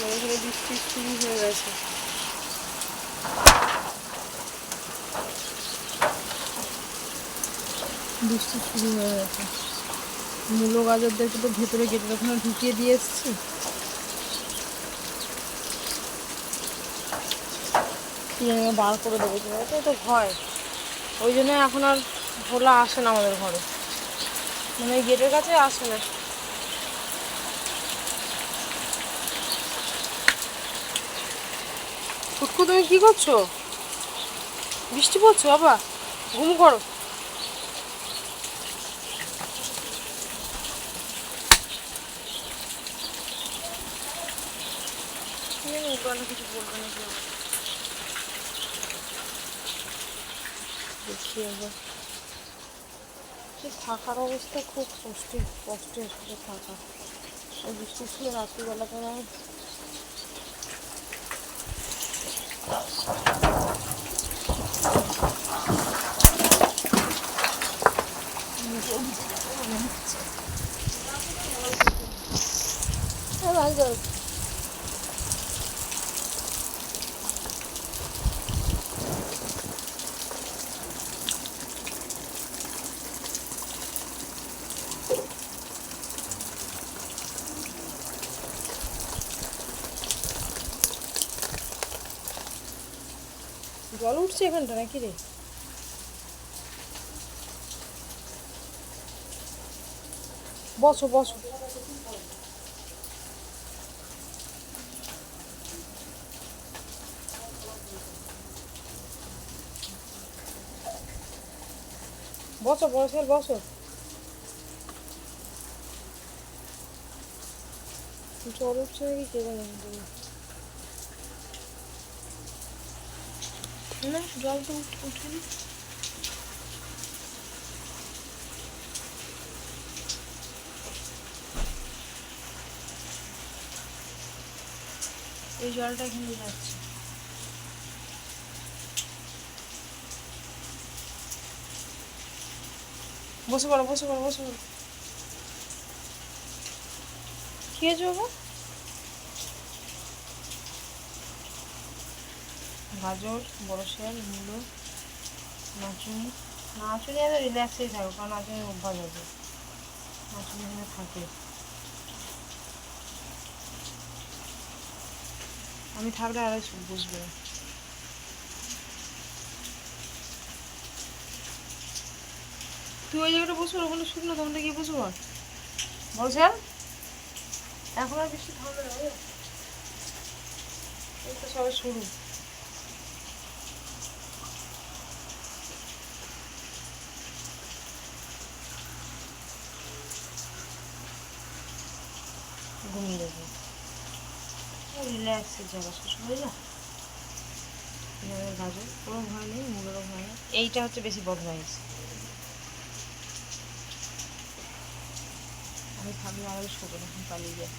ঘরে বৃষ্টি শুরু হয়ে গেছে। বৃষ্টি শুরু হয়ে গেছে। মূলো গাজরদেরকে তো ভেতরে গেটে ওখানে ঢুকিয়ে দিয়ে এসছি। বার করে দেবো তো তো ভয়। ওই জন্য এখন আর ভোলা আসে না আমাদের ঘরে। মানে গেটের কাছে আসে না। ফুটকু তুমি কি করছ? বৃষ্টি পড়ছো, বাবা। ঘুম করো। কিছু যে থাকার অবস্থা খুব কষ্টে কষ্টের। থাকা। আর বৃষ্টির রাত্রিবেলা তো নয় জল উঠছে এখানটা নাকি রে? বসো বসো। বসো বসো বসো। জল উঠছে নাকি কে জানে? না জল তো উঠ- উঠেনি এই জলটা এখানে যাচ্ছে। বসে পড়ো বসে পড়ো বসে পড়ো। কি হয়েছে বাবা? গাজর, বড় শেয়াল, মূলো নাচুনি নাচুনি এত রিল্যাক্সেই থাকো কারণ নাচুনি অভ্যাস আছে। নাচুনি এখানে থাকে। আমি থাকলে আর বুঝবে তুই ওই জায়গাটা বসবো ওখানে শুকনো, তখন গিয়ে বসবো বড় এখন আর বেশি না বুঝলে? এই তো সবে শুরু। ঘুমিয়ে দেবো রিল্যাক্সের জায়গা শেষ বুঝলা গাজর কোনো ভয় নেই মুগেরও ভয় নেই। এইটা হচ্ছে বেশি বদমাইশ। আমি ভাবলাম আমাদের শোবো এখন পালিয়ে যায়